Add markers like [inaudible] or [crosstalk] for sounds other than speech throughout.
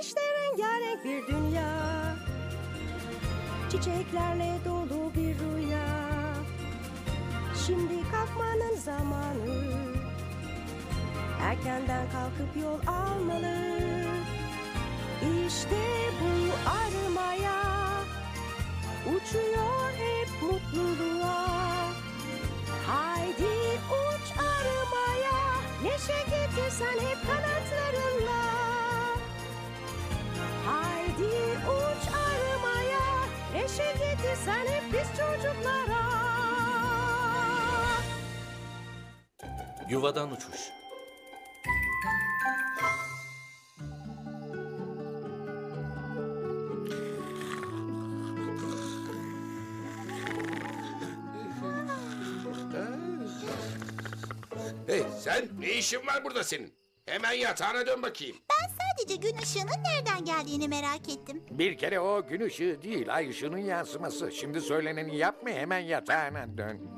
İşte rengarenk bir dünya. Çiçeklerle dolu bir rüya. Şimdi kalkmanın zamanı. Erkenden kalkıp yol almalı. İşte bu arımaya Uçuyor hep mutluluğa Yuvadan uçuş. Hey sen ne işin var burada senin? Hemen yatağına dön bakayım. Ben sadece gün ışığının nereden geldiğini merak ettim. Bir kere o gün ışığı değil, ay ışığının yansıması. Şimdi söyleneni yapma, hemen yatağına dön.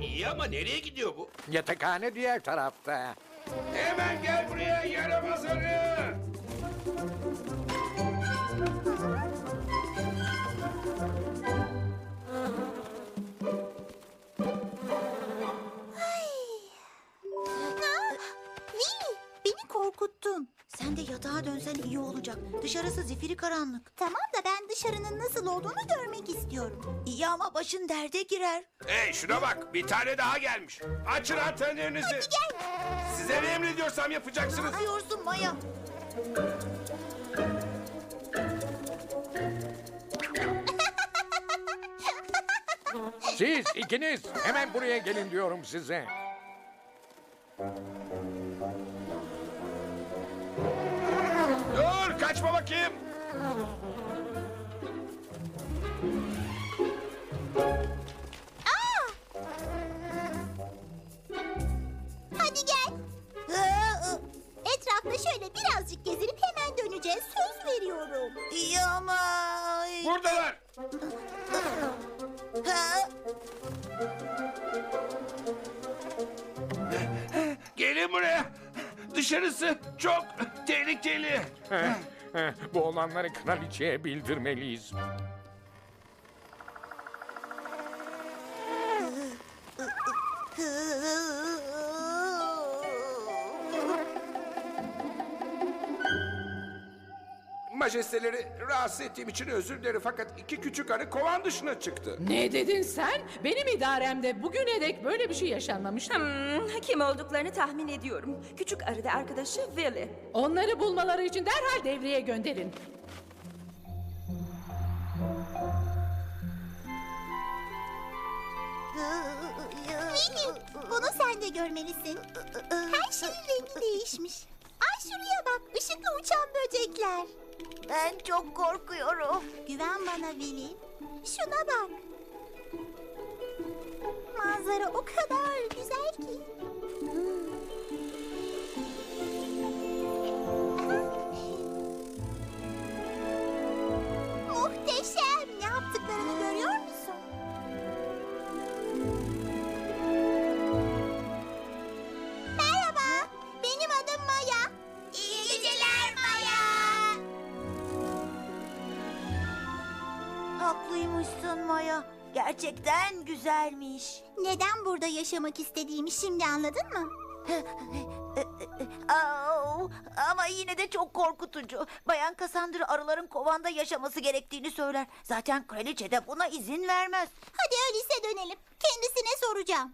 İyi ama nereye gidiyor bu? Yatakhane diğer tarafta. Hemen gel buraya yaramaz arı. Dönsen iyi olacak. Dışarısı zifiri karanlık. Tamam da ben dışarının nasıl olduğunu görmek istiyorum. İyi ama başın derde girer. Hey şuna bak bir tane daha gelmiş. Açın antenlerinizi. Hadi gel. Size ne emrediyorsam yapacaksınız. Diyorsun Maya. Siz ikiniz hemen buraya gelin diyorum size. Kaçma bakayım. Hadi gel. Etrafta şöyle birazcık gezinip hemen döneceğiz. Söz veriyorum. İyi ama... Buradalar. Gelin buraya. Dışarısı çok tehlikeli. [laughs] Bu olanları kraliçeye bildirmeliyiz. Majesteleri rahatsız ettiğim için özür dilerim fakat iki küçük arı kovan dışına çıktı. Ne dedin sen? Benim idaremde bugüne dek böyle bir şey yaşanmamıştı. Hmm, Kim olduklarını tahmin ediyorum Küçük arı da arkadaşı Willy Onları bulmaları için derhal devreye gönderin. Willy, bunu sen de görmelisin. Her şeyin rengi değişmiş. Ay şuraya bak, ışıklı uçan böcekler. Ben çok korkuyorum. Güven bana Willy. Şuna bak. Manzara o kadar güzel ki. Gerçekten güzelmiş. Neden burada yaşamak istediğimi şimdi anladın mı? [laughs] Au, ama yine de çok korkutucu. Bayan Cassandra arıların kovanda yaşaması gerektiğini söyler. Zaten kraliçe de buna izin vermez. Hadi öyleyse dönelim. Kendisine soracağım.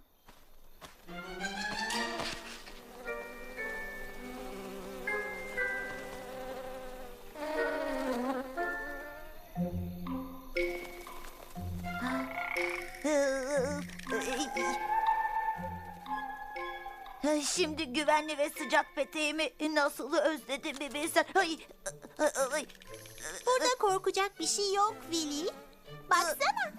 Şimdi güvenli ve sıcak peteğimi nasıl özledim bir bilsen. Ay, ay, Burada korkacak bir şey yok Willy. Baksana.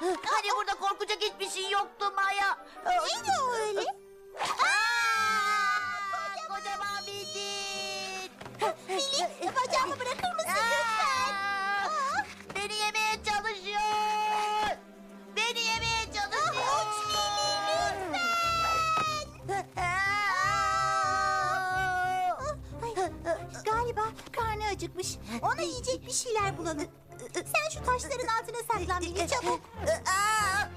Hani burada korkacak hiçbir şey yoktu Maya. Neydi o öyle? Zeytin. Filiz bacağımı bırakır mısın lütfen? Ah! Beni yemeye çalışıyor. Beni yemeye çalışıyor. Aç lütfen. Ah! Galiba karnı acıkmış. Ona yiyecek bir şeyler bulalım. Sen şu taşların altına saklan Billy çabuk. Ah!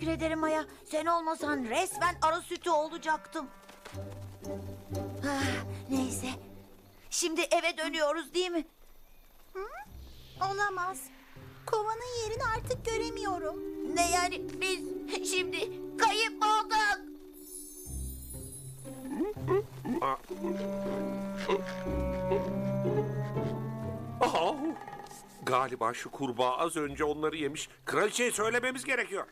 Teşekkür ederim Maya. Sen olmasan resmen arı sütü olacaktım. Ha, neyse. Şimdi eve dönüyoruz değil mi? Olamaz. Kovanın yerini artık göremiyorum. Ne yani biz şimdi kayıp olduk. Aha! Galiba şu kurbağa az önce onları yemiş. Kraliçeye söylememiz gerekiyor.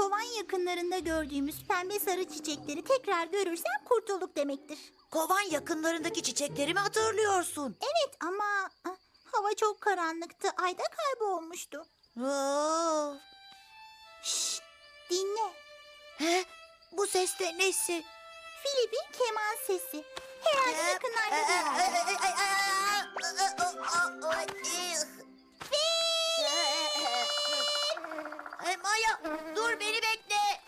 Kovan yakınlarında gördüğümüz pembe sarı çiçekleri tekrar görürsem kurtulduk demektir. Kovan yakınlarındaki çiçekleri mi hatırlıyorsun? Evet ama ah, hava çok karanlıktı. Ayda kaybolmuştu. Aa, Şşt, dinle. he? Bu ses de nesi? Filip'in keman sesi. Herhalde yakınlarda bir dur beni bekle.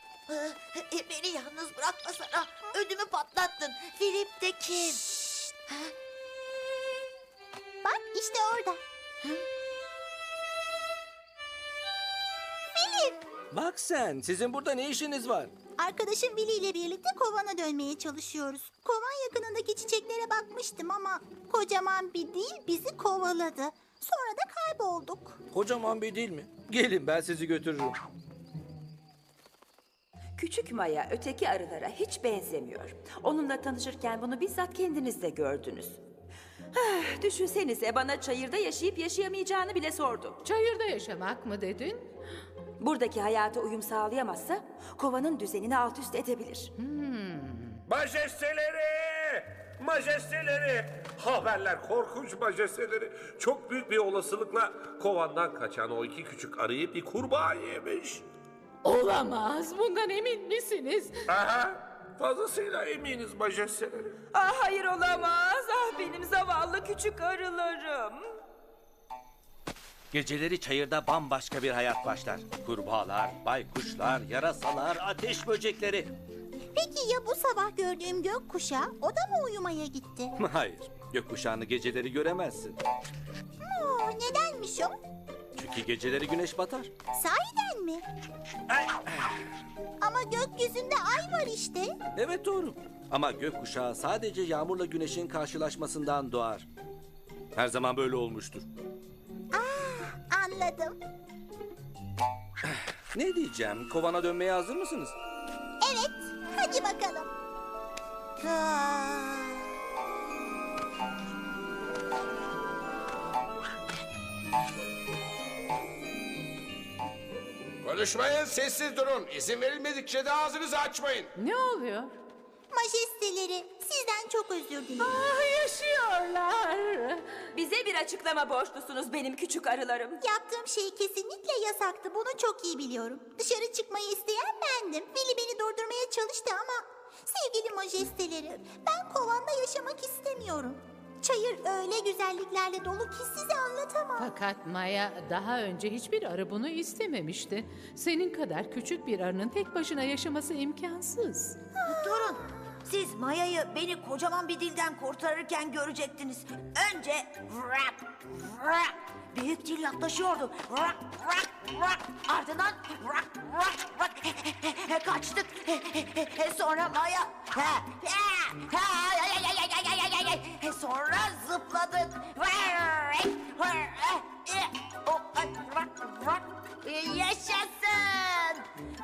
Beni yalnız bırakmasana. Ödümü patlattın. Filip de kim? Bak işte orada. Filip. Bak sen, sizin burada ne işiniz var? Arkadaşım Billy ile birlikte kovana dönmeye çalışıyoruz. Kovan yakınındaki çiçeklere bakmıştım ama kocaman bir değil bizi kovaladı. Sonra da kaybolduk. Kocaman bir değil mi? Gelin ben sizi götürürüm. Küçük Maya öteki arılara hiç benzemiyor. Onunla tanışırken bunu bizzat kendiniz de gördünüz. Ah, Düşünsenize bana çayırda yaşayıp yaşayamayacağını bile sordu. Çayırda yaşamak mı dedin? Buradaki hayata uyum sağlayamazsa kovanın düzenini alt üst edebilir. Majesteleri! Majesteleri! Haberler korkunç majesteleri. Çok büyük bir olasılıkla kovandan kaçan o iki küçük arıyı bir kurbağa yemiş. Olamaz. Bundan emin misiniz? Aha! Fazlasıyla eminiz majesteleri. Ah hayır olamaz. Ah benim zavallı küçük arılarım. Geceleri çayırda bambaşka bir hayat başlar. Kurbağalar, baykuşlar, yarasalar, ateş böcekleri. Peki ya bu sabah gördüğüm gökkuşağı o da mı uyumaya gitti? Hayır, gökkuşağını geceleri göremezsin. Oo, nedenmiş o? Çünkü geceleri güneş batar. Sahiden mi? Ama gökyüzünde ay var işte. Evet doğru. Ama gökkuşağı sadece yağmurla güneşin karşılaşmasından doğar. Her zaman böyle olmuştur. Anladım. [sighs] Ne diyeceğim? Kovana dönmeye hazır mısınız? Evet, hadi bakalım. Konuşmayın, sessiz durun. İzin verilmedikçe de ağzınızı açmayın. Ne oluyor? Majesteleri, sizden çok özür dilerim. Ah yaşıyorlar. Bize bir açıklama borçlusunuz benim küçük arılarım. Yaptığım şey kesinlikle yasaktı. Bunu çok iyi biliyorum. Dışarı çıkmayı isteyen bendim. Billy beni durdurmaya çalıştı ama... Sevgili majesteleri, ben kovanda yaşamak istemiyorum. Çayır öyle güzelliklerle dolu ki size anlatamam. Fakat Maya daha önce hiçbir arı bunu istememişti. Senin kadar küçük bir arının tek başına yaşaması imkansız. Durun. Siz Maya'yı beni kocaman bir dilden kurtarırken görecektiniz. Önce rap, rap, büyük dil yaklaşıyordu. Rap, rap, rap. Ardından rap, rap, rap. [laughs] Kaçtık. [laughs] Sonra Maya. Sonra zıpladık. Yaşasın.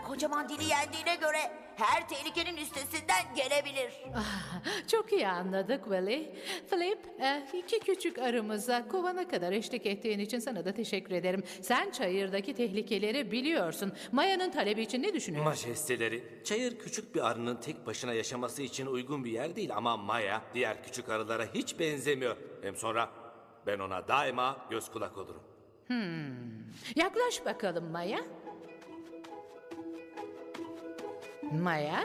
Kocaman dili yendiğine göre her tehlikenin üstesinden gelebilir. Ah, Çok iyi anladık Willy. Flip, e, iki küçük arımıza kovana kadar eşlik ettiğin için sana da teşekkür ederim. Sen çayırdaki tehlikeleri biliyorsun. Maya'nın talebi için ne düşünüyorsun? Majesteleri, çayır küçük bir arının tek başına yaşaması için uygun bir yer değil ama Maya diğer küçük arılara hiç benzemiyor. Hem sonra ben ona daima göz kulak olurum. Yaklaş bakalım Maya. Maya,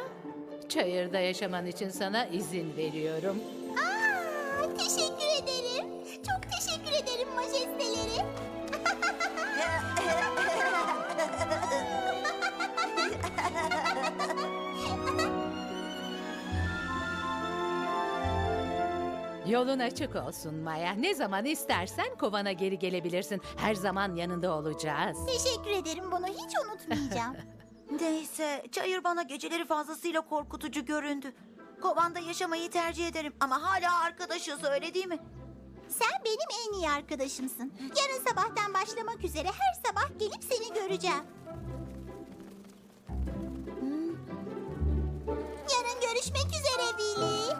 çayırda yaşaman için sana izin veriyorum. Aa, teşekkür ederim. Çok teşekkür ederim majesteleri. Yolun açık olsun Maya. Ne zaman istersen kovana geri gelebilirsin. Her zaman yanında olacağız. Teşekkür ederim. Bunu hiç unutmayacağım. [laughs] Neyse, çayır bana geceleri fazlasıyla korkutucu göründü. Kovanda yaşamayı tercih ederim ama hala arkadaşız öyle değil mi? Sen benim en iyi arkadaşımsın. Yarın sabahtan başlamak üzere her sabah gelip seni göreceğim. Hmm. Yarın görüşmek üzere Willy.